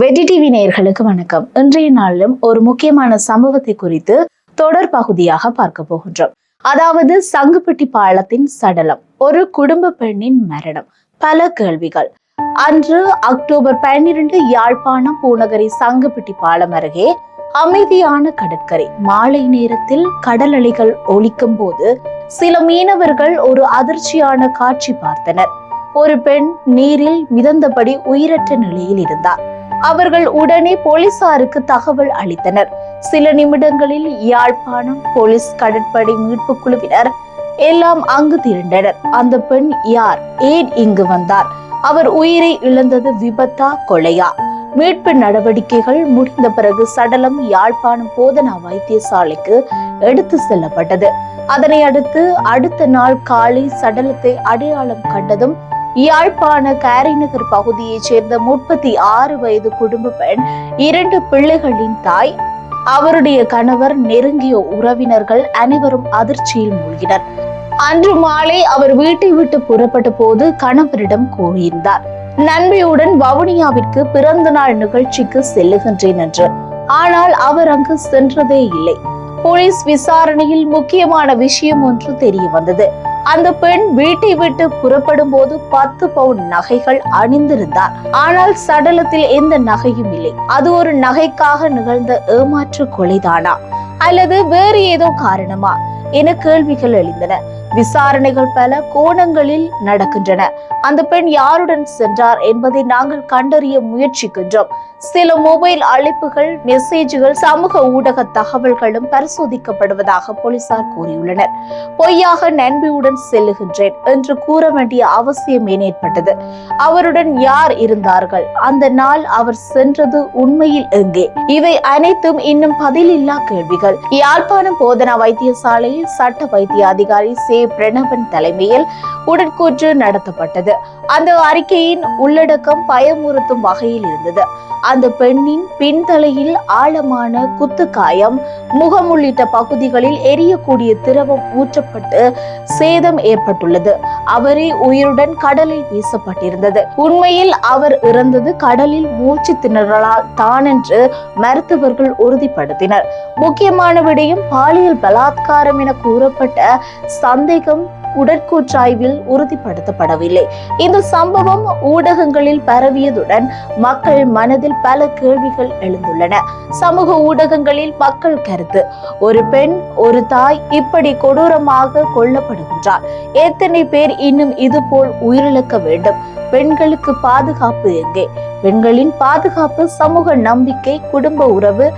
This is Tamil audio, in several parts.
வெட்டி டிவி நேயர்களுக்கு வணக்கம். இன்றைய நாளிலும் ஒரு முக்கியமான சம்பவத்தை குறித்து தொடர் பகுதியாக பார்க்க போகின்றோம். அதாவது சங்குப்பட்டி பாலத்தின் சடலம் ஒரு குடும்ப பெண்ணின் மரணம் பல கேள்விகள். அன்று அக்டோபர் பன்னிரண்டு யாழ்ப்பாணம் பூநகரி சங்குப்பட்டி பாலம் அருகே அமைதியான கடற்கரை மாலை நேரத்தில் கடல் அலைகள் ஒழிக்கும் போது சில மீனவர்கள் ஒரு அதிர்ச்சியான காட்சி பார்த்தனர். ஒரு பெண் நீரில் மிதந்தபடி உயிரற்ற நிலையில் இருந்தார். அவர்கள் உடனே போலீசாருக்கு தகவல் அளித்தனர். சில நிமிடங்களில் யாழ்ப்பாணம் போலீஸ் கடற்படை மீட்பு குழுவினர் எல்லாம் அங்கு திரண்டனர். அந்த பெண் யார்? ஏன் இங்கு வந்தார்? அவர் உயிரை இழந்தது விபத்தா கொலையா? மீட்பு நடவடிக்கைகள் முடிந்த பிறகு சடலம் யாழ்ப்பாணம் போதனா வைத்தியசாலைக்கு எடுத்து செல்லப்பட்டது. அதனை அடுத்து அடுத்த நாள் காலை சடலத்தை அடையாளம் கண்டதும் யாழ்ப்பாண காரிநகர் பகுதியைச் சேர்ந்த முப்பத்தி ஆறு வயது குடும்ப பெண் இரண்டு பிள்ளைகளின் தாய் அவருடைய கணவர் நெருங்கிய உறவினர்கள் அனைவரும் அதிர்ச்சியில் மூழ்கினர். அன்று மாலை அவர் வீட்டை விட்டு புறப்பட்ட போது கணவரிடம் கூறியிருந்தார் நன்மையுடன் வவுனியாவிற்கு பிறந்த நாள் நிகழ்ச்சிக்கு செல்லுகின்றேன் என்று. ஆனால் அவர் அங்கு சென்றதே இல்லை. போலீஸ் விசாரணையில் முக்கியமான விஷயம் ஒன்று தெரிய வந்தது. அந்த பெண் வீட்டை விட்டு புறப்படும் போது பத்து பவுன் நகைகள் அணிந்திருந்தார். ஆனால் சடலத்தில் எந்த நகையும் இல்லை. அது ஒரு நகைக்காக நிகழ்ந்த ஏமாற்று கொலைதானா? அல்லது வேறு ஏதோ காரணமா? என கேள்விகள் எழுந்தன. விசாரணைகள் பல கோணங்களில் நடக்கின்றன. அந்த பெண் யாருடன் சென்றார் என்பதை நாங்கள் கண்டறிய முயற்சிக்கின்றோம். சில மொபைல் அழைப்புகள் மெசேஜ்கள் சமூக ஊடக தகவல்களும் பரிசோதிக்கப்படுவதாக போலீசார் கூறியுள்ளனர். பொய்யாக நண்பியுடன் செல்லுகின்றேன் என்று கூற வேண்டிய அவசியம் ஏன் ஏற்பட்டது. அவருடன் யார் இருந்தார்கள்? அந்த நாள் அவர் சென்றது உண்மையில் எங்கே? இவை அனைத்தும் இன்னும் பதிலில்லா கேள்விகள். யாழ்ப்பாணம் போதனா வைத்தியசாலையில் சட்ட வைத்திய அதிகாரி சே. பிரணவன் தலைமையில் உடற்கூற்று நடத்தப்பட்டது. அந்த அறிக்கையின் உள்ளடக்கம் பயமுறுத்தும் வகையில் இருந்தது. அந்த பெண்ணின் பின்தலையில் ஆழமான குத்து காயம் முகம் உள்ளிட்ட பகுதிகளில் எரியக்கூடிய திரவம் ஊற்றப்பட்டு சேதம் ஏற்பட்டுள்ளது. அவரே உயிருடன் கடலில் வீசப்பட்டிருந்தது. உண்மையில் அவர் இறந்தது கடலில் மூச்சு திணறலால் தான் என்று மருத்துவர்கள் உறுதிப்படுத்தினர். முக்கியமான விடயம் பாலியல் பலாத்காரம் என கூறப்பட்ட சந்தேகம் உடற்கூற்றாய்வில் உறுதிப்படுத்தப்படவில்லை. இந்த சம்பவம் ஊடகங்களில் பரவியதுடன் மக்கள் மனதில் பல கேள்விகள் எழுந்துள்ளன. சமூக ஊடகங்களில் மக்கள் கருத்து ஒரு பெண் ஒரு தாய் இப்படி கொடூரமாக கொல்லப்படுகின்றார். எத்தனை பேர் இன்னும் இதுபோல் உயிரிழக்க வேண்டும்? பெண்களுக்கு பாதுகாப்பு எங்கே? பெண்களின் பாதுகாப்பு சமூக நம்பிக்கை குடும்ப உறவு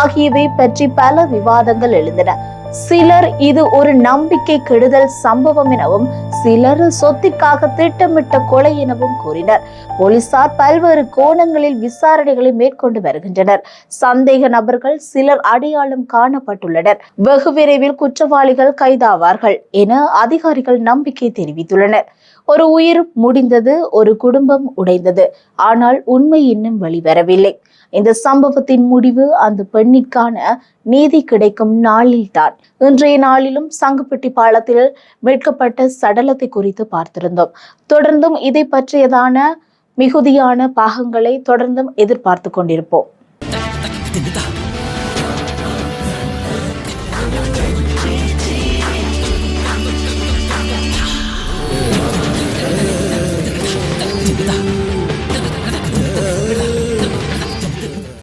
ஆகியவை பற்றி பல விவாதங்கள் எழுந்தன. சிலர் இது ஒரு நம்பிக்கை கெடுதல் சம்பவம் எனவும் சிலர் சொத்திற்காக திட்டமிட்ட கொலை எனவும் கூறினர். போலீசார் பல்வேறு கோணங்களில் விசாரணைகளை மேற்கொண்டு வருகின்றனர். சந்தேக நபர்கள் சிலர் அடையாளம் காணப்பட்டுள்ளனர். வெகு விரைவில் குற்றவாளிகள் கைதாவார்கள் என அதிகாரிகள் நம்பிக்கை தெரிவித்துள்ளனர். ஒரு உயிர் முடிந்தது ஒரு குடும்பம் உடைந்தது. ஆனால் உண்மை இன்னும் வெளிவரவில்லை. இந்த சம்பவத்தின் முடிவு அந்த பெண்ணிற்கான நீதி கிடைக்கும் நாளில்தான். இன்றைய நாளிலும் சங்குப்பட்டி பாலத்தில் மீட்கப்பட்ட சடலத்தை குறித்து பார்த்திருந்தோம். தொடர்ந்தும் இதை பற்றியதான மிகுதியான பாகங்களை தொடர்ந்தும் எதிர்பார்த்து கொண்டிருப்போம்.